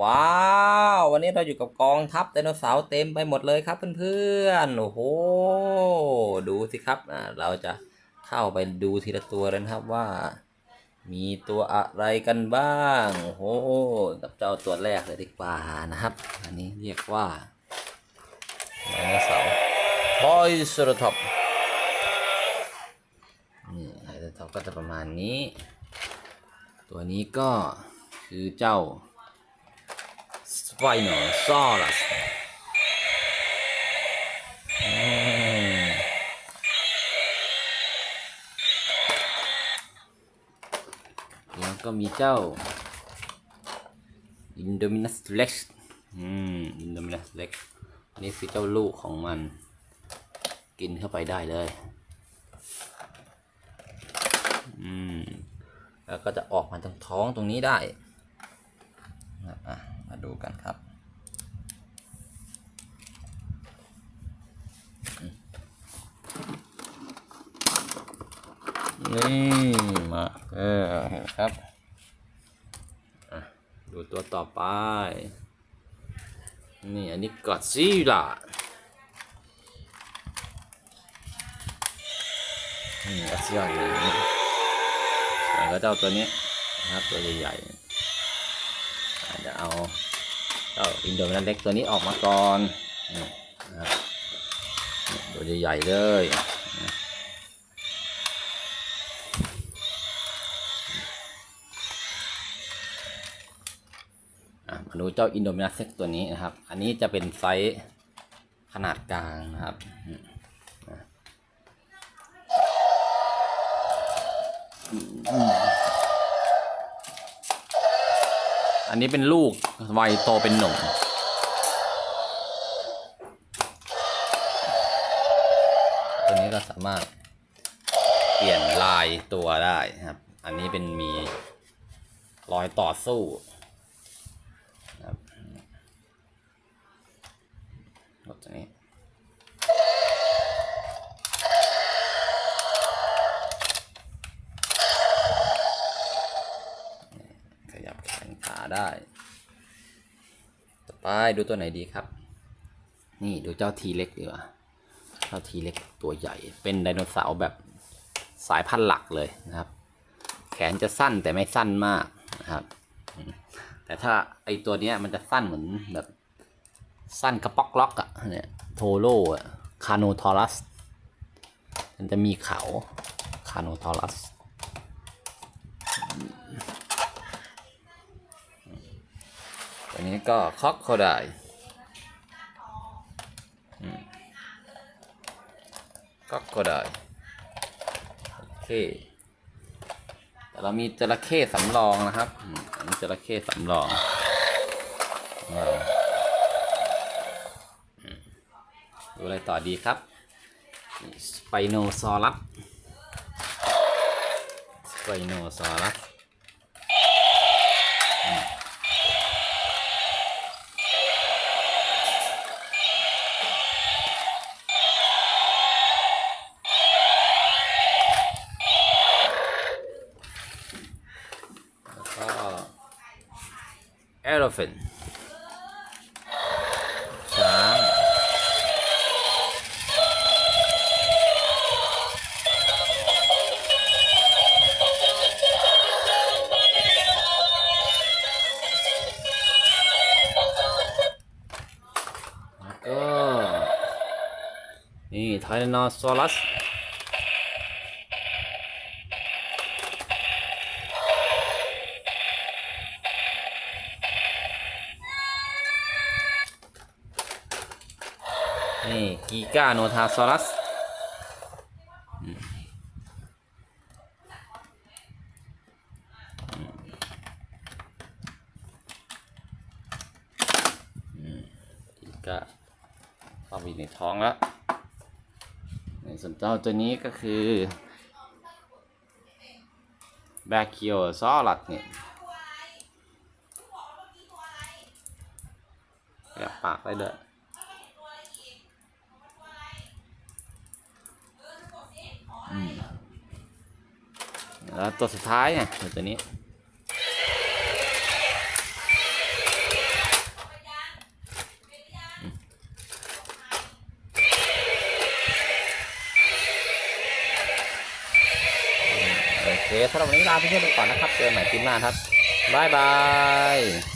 ว้าววันนี้เราอยู่กับกองทัพไดโนเสาร์เต็มไปหมดเลยครับเพื่อนๆโอ้โหดูสิครับอ่าเราจะเข้าไปดูทีละตัวเลยนะครับว่า มีตัวอะไรกันบ้างโอ้โหกับเจ้าตัวแรกเลยดีกว่านะครับ อันนี้เรียกว่าไดโนเสาร์ทอยสโรท็อปนี่ไดโนเสาร์ก็จะประมาณนี้ ตัวนี้ก็คือเจ้า Spinosaurus อืมแล้วก็มีเจ้า Indominus Rex อืม Indominus Rex อันนี้คือเจ้าลูกของมัน กินเข้าไปได้เลย อืม แล้วก็จะออกมาตรงท้องตรงนี้ได้นะอะ มาดูกันครับ นี่มาเออเห็นครับดูตัวต่อไป นี่ อันนี้กอดซีล่ะนี่กอดซีล่าอยู่นี่แล้วก็เจ้าตัวนี้นะครับตัวใหญ่ๆอะเอา เจ้าอินโดมินัสเล็กตัวนี้ออกมาก่อนนะครับตัวใหญ่ๆเลยมาดูเจ้าอินโดมินัสเซ็กตัวนี้นะครับ อันนี้จะเป็นไซส์ขนาดกลางนะครับอืม อันนี้เป็นลูกวัยโตเป็นหนุ่มตัวนี้ก็สามารถเปลี่ยนลายตัวได้นะครับ อันนี้เป็นมีรอยต่อสู้ครับตัวนี้ขยับแขนขาได้ ต่อไปดูตัวไหนดีครับ นี่ดูเจ้าทีเล็กดีกว่า เจ้าทีเล็กตัวใหญ่ เป็นไดโนเสาร์แบบสายพันธุ์หลักเลยนะครับ แขนจะสั้นแต่ไม่สั้นมากนะครับ แต่ถ้าไอตัวเนี้ยมันจะสั้นเหมือนแบบสั้นกระป๊อกล็อกอะเนี่ยโทโร่อะคาโนทอรัส มันจะมีเขาคาโนทอรัส ตัวนี้ก็คอกโคไดคอกโคไดโอเคแต่เรามีจระเข้สำรองนะครับอันนี้จระเข้สำรองดูอะไรต่อดีครับสไปโนซอรัสสไปโนซอรัส เอโรฟินช้างแนี่กีกาโนทาซอรัสกีกาเข้าไปในท้องแล้ว ในส่วนเจ้าตัวนี้ก็คือแบคเคิโอซอรัสเนี่ยแอบปากได้ด้วยอื แล้วตัวสุดท้ายเนี่ยตัวนี้โอเคสำหรับวันนี้ลาเพื่อนๆไปก่อนนะครับ เจอกันใหม่คลิปหน้าครับ บายบาย